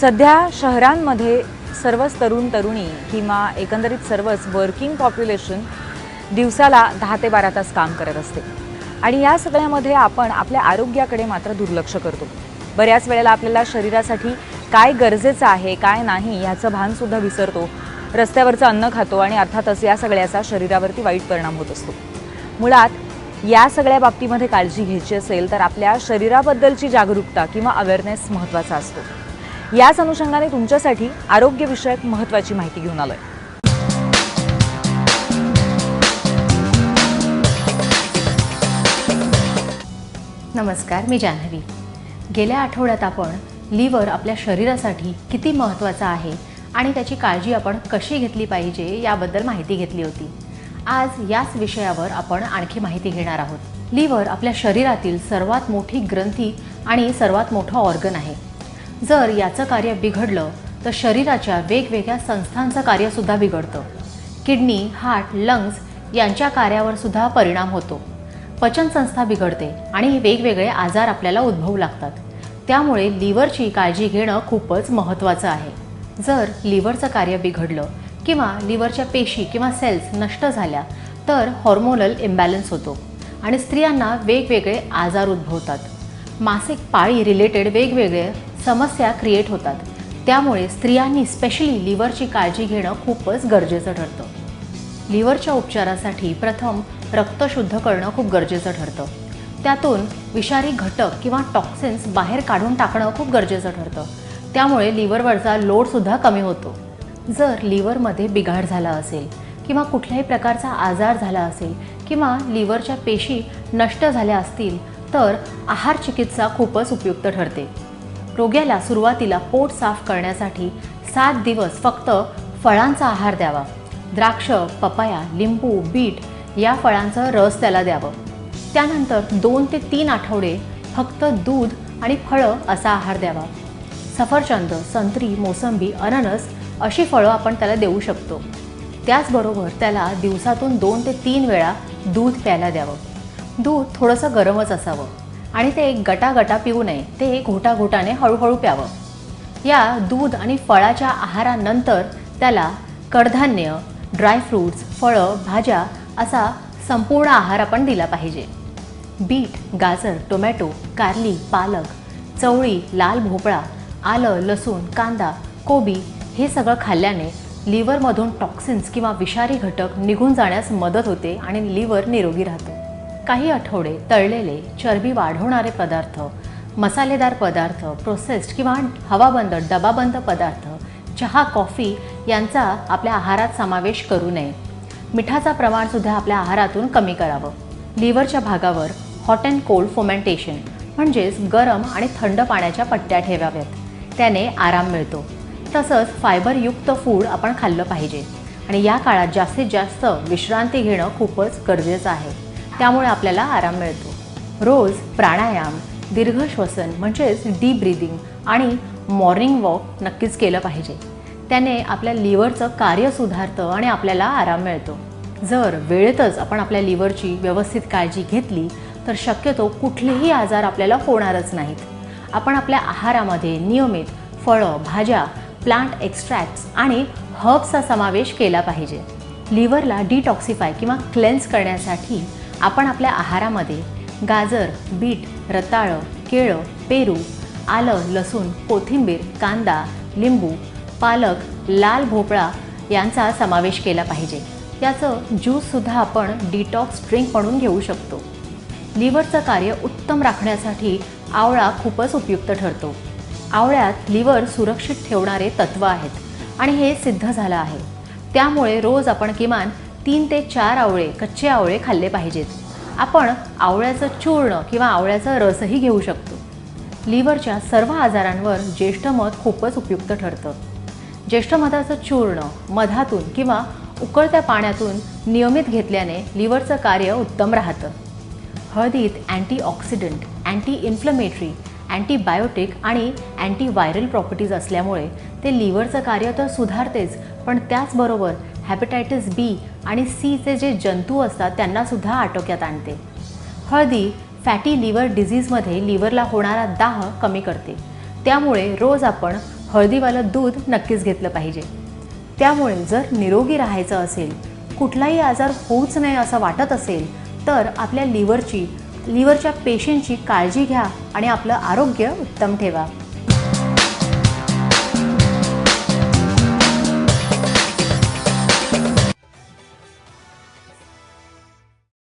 सध्या शहरांमध्ये सर्वच तरुण तरुणी किंवा एकंदरीत सर्वच वर्किंग पॉप्युलेशन दिवसाला दहा ते बारा तास काम करत असते. आणि या सगळ्यामध्ये आपण आपल्या आरोग्याकडे मात्र दुर्लक्ष करतो. बऱ्याच वेळेला आपल्याला शरीरासाठी काय गरजेचं आहे काय नाही ह्याचं भानसुद्धा विसरतो. रस्त्यावरचं अन्न खातो आणि अर्थातच या सगळ्याचा शरीरावरती वाईट परिणाम होत असतो. मुळात या सगळ्या बाबतीमध्ये काळजी घ्यायची असेल तर आपल्या शरीराबद्दलची जागरूकता किंवा अवेअरनेस महत्त्वाचा असतो. याच अनुषंगाने तुमच्यासाठी आरोग्यविषयक महत्त्वाची माहिती घेऊन आलोय. नमस्कार मी जान्हवी. गेल्या आठवड्यात आपण लिव्हर आपल्या शरीरासाठी किती महत्त्वाचा आहे आणि त्याची काळजी आपण कशी घेतली पाहिजे याबद्दल माहिती घेतली होती. आज याच विषयावर आपण आणखी माहिती घेणार आहोत. लिव्हर आपल्या शरीरातील सर्वात मोठी ग्रंथी आणि सर्वात मोठं ऑर्गन आहे. जर याचं कार्य बिघडलं तर शरीराच्या वेगवेगळ्या संस्थांचं कार्यसुद्धा बिघडतं. किडनी हार्ट लंग्स यांच्या कार्यावर सुद्धा परिणाम होतो. पचनसंस्था बिघडते आणि वेगवेगळे आजार आपल्याला उद्भवू लागतात. त्यामुळे लिव्हरची काळजी घेणं खूपच महत्त्वाचं आहे. जर लिव्हरचं कार्य बिघडलं किंवा लिव्हरच्या पेशी किंवा सेल्स नष्ट झाल्या तर हॉर्मोनल इम्बॅलन्स होतो आणि स्त्रियांना वेगवेगळे आजार उद्भवतात. मासिक पाळी रिलेटेड वेगवेगळे समस्या क्रिएट होतात. त्यामुळे स्त्रियांनी स्पेशली लिव्हरची काळजी घेणं खूपच गरजेचं ठरतं. लिव्हरच्या उपचारासाठी प्रथम रक्त शुद्ध करणं खूप गरजेचं ठरतं. त्यातून विषारी घटक किंवा टॉक्सिन्स बाहेर काढून टाकणं खूप गरजेचं ठरतं. त्यामुळे लिव्हरवरचा लोडसुद्धा कमी होतो. जर लिव्हरमध्ये बिघाड झाला असेल किंवा कुठल्याही प्रकारचा आजार झाला असेल किंवा लिव्हरच्या पेशी नष्ट झाल्या असतील तर आहार चिकित्सा खूपच उपयुक्त ठरते. रोग्याला सुरुवातीला पोट साफ करण्यासाठी सात दिवस फक्त फळांचा आहार द्यावा. द्राक्ष पपाया लिंबू बीट या फळांचं रस त्याला द्यावं. त्यानंतर दोन ते तीन आठवडे फक्त दूध आणि फळं असा आहार द्यावा. सफरचंद संत्री मोसंबी अननस अशी फळं आपण त्याला देऊ शकतो. त्याचबरोबर त्याला दिवसातून दोन ते तीन वेळा दूध प्यायला द्यावं. दूध थोडंसं गरमच असावं. आणि ते एक गटागटा पिऊ नये ते घोटाघोटाने हळूहळू प्यावं. या दूध आणि फळाच्या आहारानंतर त्याला कडधान्य ड्रायफ्रूट्स फळं भाज्या असा संपूर्ण आहार आपण दिला पाहिजे. बीट गाजर टोमॅटो कारली पालक चवळी लाल भोपळा आलं लसूण कांदा कोबी हे सगळं खाल्ल्याने लिव्हरमधून टॉक्सिन्स किंवा विषारी घटक निघून जाण्यास मदत होते आणि लिव्हर निरोगी राहतो. काही आठवडे तळलेले चरबी वाढवणारे पदार्थ मसालेदार पदार्थ प्रोसेस्ड किंवा हवाबंद डबाबंद पदार्थ चहा कॉफी यांचा आपल्या आहारात समावेश करू नये. मिठाचा प्रमाणसुद्धा आपल्या आहारातून कमी करावं. लिव्हरच्या भागावर हॉट अँड कोल्ड फोमेंटेशन म्हणजेच गरम आणि थंड पाण्याच्या पट्ट्या ठेवाव्यात. त्याने आराम मिळतो. तसंच फायबरयुक्त फूड आपण खाल्लं पाहिजे. आणि या काळात जास्तीत जास्त विश्रांती घेणं खूपच गरजेचं आहे. त्यामुळे आपल्याला आराम मिळतो. रोज प्राणायाम दीर्घ श्वसन म्हणजेच डीप ब्रिदिंग आणि मॉर्निंग वॉक नक्कीच केलं पाहिजे. त्याने आपल्या लिव्हरचं कार्य सुधारतं आणि आपल्याला आराम मिळतो. जर वेळेतच आपण आपल्या लिव्हरची व्यवस्थित काळजी घेतली तर शक्यतो कुठलेही आजार आपल्याला होणारच नाहीत. आपण आपल्या आहारामध्ये नियमित फळं भाज्या प्लांट एक्स्ट्रॅक्ट्स आणि हर्ब्सचा समावेश केला पाहिजे. लिव्हरला डिटॉक्सिफाय किंवा क्लेन्स करण्यासाठी आपण आपल्या आहारामध्ये गाजर बीट रताळं केळं पेरू आलं लसूण कोथिंबीर कांदा लिंबू पालक लाल भोपळा यांचा समावेश केला पाहिजे. याचं ज्यूससुद्धा आपण डिटॉक्स ड्रिंक म्हणून घेऊ शकतो. लिव्हरचं कार्य उत्तम राखण्यासाठी आवळा खूपच उपयुक्त ठरतो. आवळ्यात लिव्हर सुरक्षित ठेवणारे तत्त्व आहेत आणि हे सिद्ध झालं आहे. त्यामुळे रोज आपण किमान तीन ते चार आवळे कच्चे आवळे खाल्ले पाहिजेत. आपण आवळ्याचं चूर्ण किंवा आवळ्याचा रसही घेऊ शकतो. लिव्हरच्या सर्व आजारांवर ज्येष्ठ मध खूपच उपयुक्त ठरतं. ज्येष्ठ मधाचं चूर्ण मधातून किंवा उकळत्या पाण्यातून नियमित घेतल्याने लिव्हरचं कार्य उत्तम राहतं. हळदीत अँटीऑक्सिडंट अँटी इन्फ्लमेटरी अँटीबायोटिक आणि अँटीव्हायरल प्रॉपर्टीज असल्यामुळे ते लिव्हरचं कार्य तर सुधारतेच पण त्याचबरोबर हॅपेटायटिस बी आणि सीचे जे जंतू असतात त्यांनासुद्धा आटोक्यात आणते. हळदी फॅटी लिव्हर डिझीजमध्ये लिव्हरला होणारा दाह कमी करते. त्यामुळे रोज आपण हळदीवालं दूध नक्कीच घेतलं पाहिजे. त्यामुळे जर निरोगी राहायचं असेल कुठलाही आजार होऊच नये असं वाटत असेल तर आपल्या लिव्हरची लिव्हरच्या पेशींची काळजी घ्या आणि आपलं आरोग्य उत्तम ठेवा.